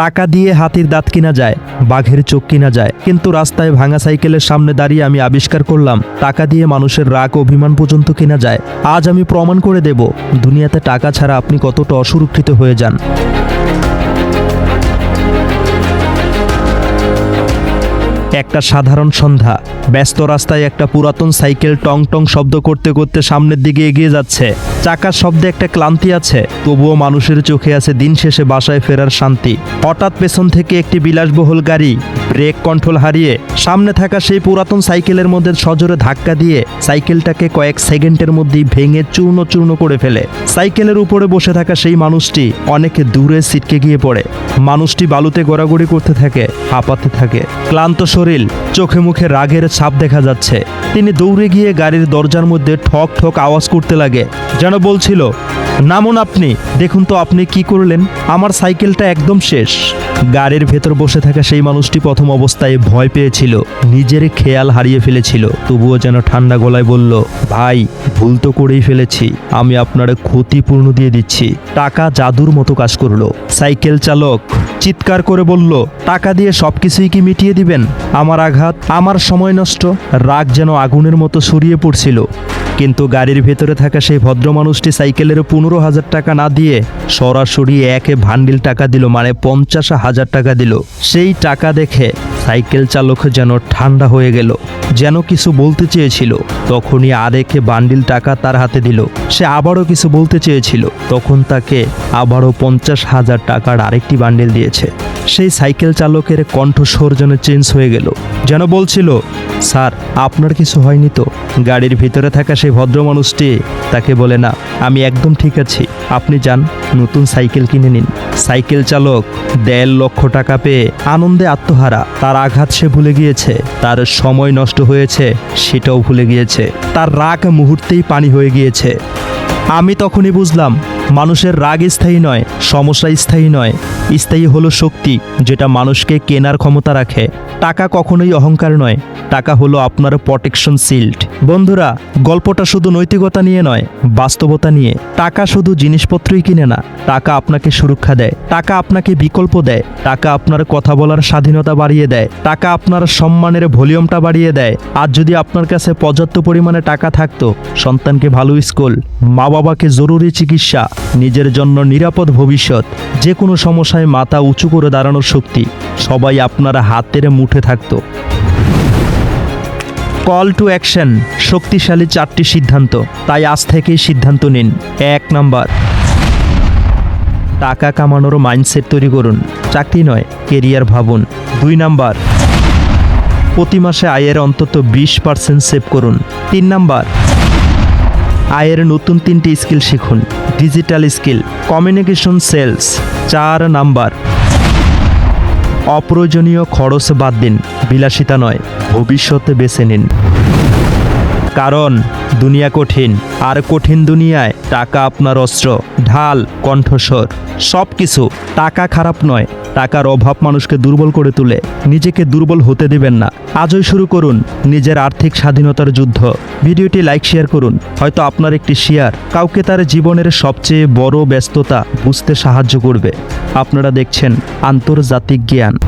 টাকা দিয়ে হাতির দাঁত কিনা যায়, বাঘের চোখ কিনা যায়। কিন্তু রাস্তায় ভাঙা সাইকেলের সামনে দাঁড়িয়ে আমি আবিষ্কার করলাম, টাকা দিয়ে মানুষের রাগ অভিমান পর্যন্ত কিনা যায়। আজ আমি প্রমাণ করে দেব, দুনিয়াতে টাকা ছাড়া আপনি কতটা অসুরক্ষিত হয়ে যান। একটা সাধারণ সন্ধ্যা, ব্যস্ত রাস্তায় একটা পুরাতন সাইকেল টং টং শব্দ করতে করতে সামনের দিকে এগিয়ে যাচ্ছে। চাকার শব্দে একটা ক্লান্তি আছে। তবুও মানুষের চোখে আছে দিন শেষে বাসায় ফেরার শান্তি। হঠাৎ পেছন থেকে একটি বিলাসবহুল গাড়ি ব্রেক কন্ট্রোল হারিয়ে সামনে থাকা সেই পুরাতন সাইকেলের মধ্যে সজোরে ধাক্কা দিয়ে সাইকেলটাকে কয়েক সেকেন্ডের মধ্যেই ভেঙে চূর্ণ চূর্ণ করে ফেলে। সাইকেলের উপরে বসে থাকা সেই মানুষটি অনেক দূরে ছিটকে গিয়ে পড়ে। মানুষটি বালুতে গড়াগড়ি করতে থাকে, হাঁপাতে থাকে। ক্লান্ত শরীর চোখে মুখে রাগের ছাপ দেখা যাচ্ছে। তিনি দৌড়ে গিয়ে গাড়ির দরজার মধ্যে ঠক ঠক আওয়াজ করতে লাগে। যেন বলছিল, নামুন আপনি। দেখুন তো আপনি কি করলেন? আমার সাইকেলটা একদম শেষ। গাড়ির ভেতর বসে থাকা সেই মানুষটি প্রথম অবস্থায় ভয় পেয়েছিল, নিজের খেয়াল হারিয়ে ফেলেছিল। তবুও যেন ঠান্ডা গলায় বলল, ভাই, ভুল তো করেই ফেলেছি। আমি আপনার ক্ষতিপূর্ণ দিয়ে দিচ্ছি। টাকা জাদুর মতো কাজ করল। সাইকেল চালক চিৎকার করে বলল, টাকা দিয়ে সব কিছুই কি মিটিয়ে দিবেন? আমার আঘাত, আমার সময় নষ্ট। রাগ যেন আগুনের মতো ছড়িয়ে পড়ছিল। কিন্তু গাড়ির ভেতরে থাকা সেই ভদ্র মানুষটি সাইকেলের পনেরো হাজার টাকা না দিয়ে সরাসরি একে ভান্ডিল টাকা দিল মানে পঞ্চাশ হাজার টাকা দিল। সেই টাকা দেখে সাইকেল চালক যেন ঠান্ডা হয়ে গেল, যেন কিছু বলতে চেয়েছিল। তখনই আরেকে বান্ডিল টাকা তার হাতে দিল। সে আবারও কিছু বলতে চেয়েছিল। তখন তাকে আবারও পঞ্চাশ হাজার টাকার আরেকটি বান্ডিল দিয়েছে। সেই সাইকেল চালকের কণ্ঠস্বর যেন চেঞ্জ হয়ে গেল। যেন বলছিল, স্যার, আপনার কিছু হয়নি তো? গাড়ির ভিতরে থাকা সেই ভদ্র মানুষটি তাকে বলে, না, আমি একদম ঠিক আছি। আপনি যান। নতুন সাইকেল কিনে নিন। সাইকেল চালক দেড় লক্ষ টাকা পেয়ে আনন্দে আত্মহারা। তার আঘাত সে ভুলে গিয়েছে। তার সময় নষ্ট হয়েছে, সেটাও ভুলে গিয়েছে। তার রাগ মুহূর্তেই পানি হয়ে গিয়েছে। আমি তখনই বুঝলাম, মানুষের রাগ স্থায়ী নয়, সমস্যা স্থায়ী নয়। স্থায়ী হলো শক্তি, যেটা মানুষকে কেনার ক্ষমতা রাখে। টাকা কখনোই অহংকার নয়, টাকা হলো আপনার প্রটেকশন শিল্ড বন্ধুরা, গল্পটা শুধু নৈতিকতা নিয়ে নয়, বাস্তবতা নিয়ে। টাকা শুধু জিনিসপত্রই কিনে না, টাকা আপনাকে সুরক্ষা দেয়, টাকা আপনাকে বিকল্প দেয়, টাকা আপনার কথা বলার স্বাধীনতা বাড়িয়ে দেয়, টাকা আপনার সম্মানের ভলিউমটা বাড়িয়ে দেয়। আর যদি আপনার কাছে পর্যাপ্ত পরিমাণে টাকা থাকতো, সন্তানকে ভালো স্কুল মা বাবাকে জরুরি চিকিৎসা, নিজের জন্য নিরাপদ ভবিষ্যৎ, যে কোনো সমস্যায় মাথা উঁচু করে দাঁড়ানোর শক্তি, সবাই আপনার হাতের মুঠে থাকতো। কল টু অ্যাকশন শক্তিশালী চারটি সিদ্ধান্ত। তাই আজ থেকেই সিদ্ধান্ত নিন, এক নাম্বার। টাকা কামানোর মাইন্ডসেট তৈরি করুন, চাকরি নয় কেরিয়ার ভাবুন। দুই নাম্বার। প্রতি মাসে আয়ের অন্তত বিশ পার্সেন্ট সেভ করুন। তিন নাম্বার। আয়ের নতুন তিনটি স্কিল শিখুন ডিজিটাল স্কিল কমিউনিকেশন সেলস চার নাম্বার। অপ্রয়োজনীয় খরচ বাদ দিন, বিলাসিতা নয় ভবিষ্যতে বেছে নিন। কারণ, দুনিয়া কঠিন, আর কঠিন দুনিয়ায় টাকা আপনার অস্ত্র, ঢাল, কণ্ঠস্বর সব কিছু টাকা খারাপ নয় টাকার অভাব মানুষকে দুর্বল করে তুলে। নিজেকে দুর্বল হতে দেবেন না। আজই শুরু করুন নিজের আর্থিক স্বাধীনতার যুদ্ধ। ভিডিওটি লাইক, শেয়ার করুন। হয়তো আপনার একটি শেয়ার কাউকে তার জীবনের সবচেয়ে বড় ব্যস্ততা বুঝতে সাহায্য করবে। আপনারা দেখছেন আন্তর্জাতিক জ্ঞান।